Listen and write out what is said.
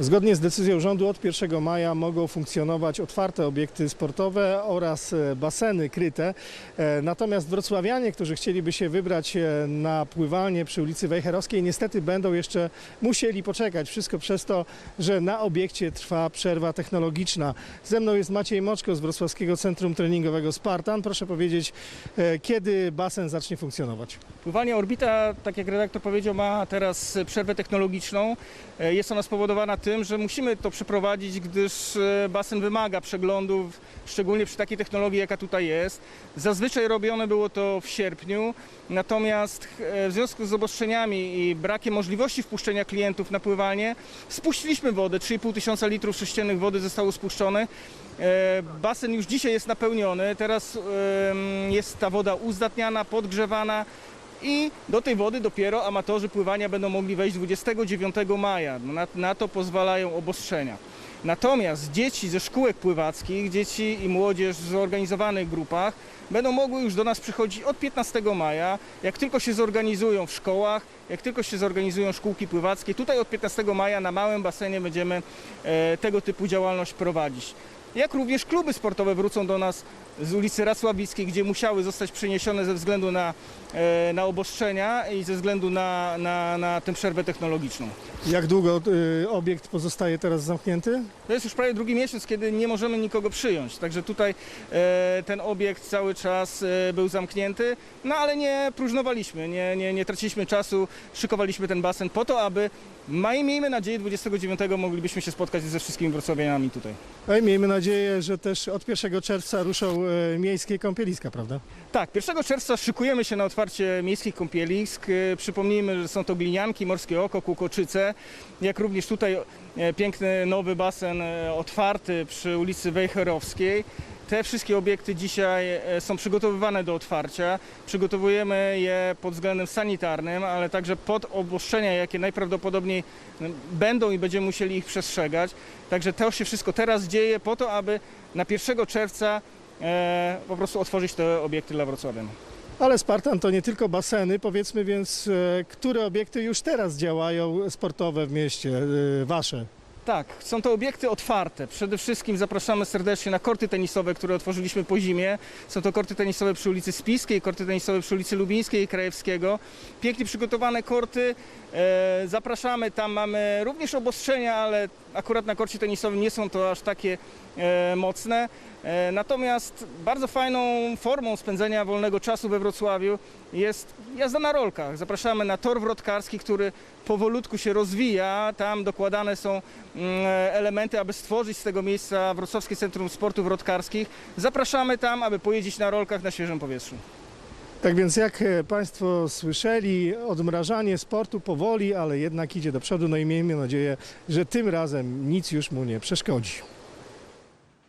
Zgodnie z decyzją rządu od 1 maja mogą funkcjonować otwarte obiekty sportowe oraz e, baseny kryte. E, Natomiast wrocławianie, którzy chcieliby się wybrać e, na pływanie przy ulicy Wejherowskiej, niestety będą jeszcze musieli poczekać. Wszystko przez to, że na obiekcie trwa przerwa technologiczna. Ze mną jest Maciej Moczko z Wrocławskiego Centrum Treningowego Spartan. Proszę powiedzieć, kiedy basen zacznie funkcjonować? Pływanie Orbita, tak jak redaktor powiedział, ma teraz przerwę technologiczną. Jest ona spowodowana tym, że musimy to przeprowadzić, gdyż e, basen wymaga przeglądów, szczególnie przy takiej technologii, jaka tutaj jest. Zazwyczaj robione było to w sierpniu, natomiast e, w związku z obostrzeniami i brakiem możliwości wpuszczenia klientów na pływanie, spuściliśmy wodę, 3,5 tysiąca litrów sześciennych wody zostało spuszczonych. E, Basen już dzisiaj jest napełniony, teraz jest ta woda uzdatniana, podgrzewana i do tej wody dopiero amatorzy pływania będą mogli wejść 29 maja. Na, na to pozwalają obostrzenia. Natomiast dzieci ze szkółek pływackich, dzieci i młodzież w zorganizowanych grupach będą mogły już do nas przychodzić od 15 maja. Jak tylko się zorganizują w szkołach, jak tylko się zorganizują szkółki pływackie, tutaj od 15 maja na małym basenie będziemy e, tego typu działalność prowadzić. Jak również kluby sportowe wrócą do nas z ulicy Racławickiej, gdzie musiały zostać przeniesione ze względu na, e, na obostrzenia i ze względu na, na, na tę przerwę technologiczną. Jak długo y, obiekt pozostaje teraz zamknięty? To jest już prawie drugi miesiąc, kiedy nie możemy nikogo przyjąć. Także tutaj e, ten obiekt cały czas e, był zamknięty, no ale nie próżnowaliśmy, nie, nie, nie traciliśmy czasu, szykowaliśmy ten basen po to, aby maj, miejmy nadzieję 29 moglibyśmy się spotkać ze wszystkimi wrocławianami tutaj. No i miejmy nadzieję, że też od 1 czerwca ruszą e, miejskie kąpieliska, prawda? Tak, 1 czerwca szykujemy się na otwarcie miejskich kąpielisk. E, Przypomnijmy, że są to glinianki, morskie oko, kółkoczyce, jak również tutaj e, piękny nowy basen e, otwarty przy ulicy Wejherowskiej. Te wszystkie obiekty dzisiaj e, są przygotowywane do otwarcia. Przygotowujemy je pod względem sanitarnym, ale także pod obostrzenia, jakie najprawdopodobniej m, będą i będziemy musieli ich przestrzegać. Także to się wszystko teraz dzieje po to, aby na 1 czerwca e, po prostu otworzyć te obiekty dla Wrocławian. Ale Spartan to nie tylko baseny, powiedzmy więc, e, które obiekty już teraz działają sportowe w mieście, e, wasze? Tak, są to obiekty otwarte. Przede wszystkim zapraszamy serdecznie na korty tenisowe, które otworzyliśmy po zimie. Są to korty tenisowe przy ulicy Spiskiej, korty tenisowe przy ulicy Lubińskiej i Krajewskiego. Pięknie przygotowane korty. E, zapraszamy, tam mamy również obostrzenia, ale akurat na korcie tenisowym nie są to aż takie e, mocne. E, natomiast bardzo fajną formą spędzenia wolnego czasu we Wrocławiu jest jazda na rolkach. Zapraszamy na tor wrotkarski, który powolutku się rozwija. Tam dokładane są elementy, aby stworzyć z tego miejsca Wrocławskie Centrum Sportów Wrotkarskich. Zapraszamy tam, aby pojeździć na rolkach na świeżym powietrzu. Tak więc jak e, Państwo słyszeli, odmrażanie sportu powoli, ale jednak idzie do przodu. No i miejmy nadzieję, że tym razem nic już mu nie przeszkodzi.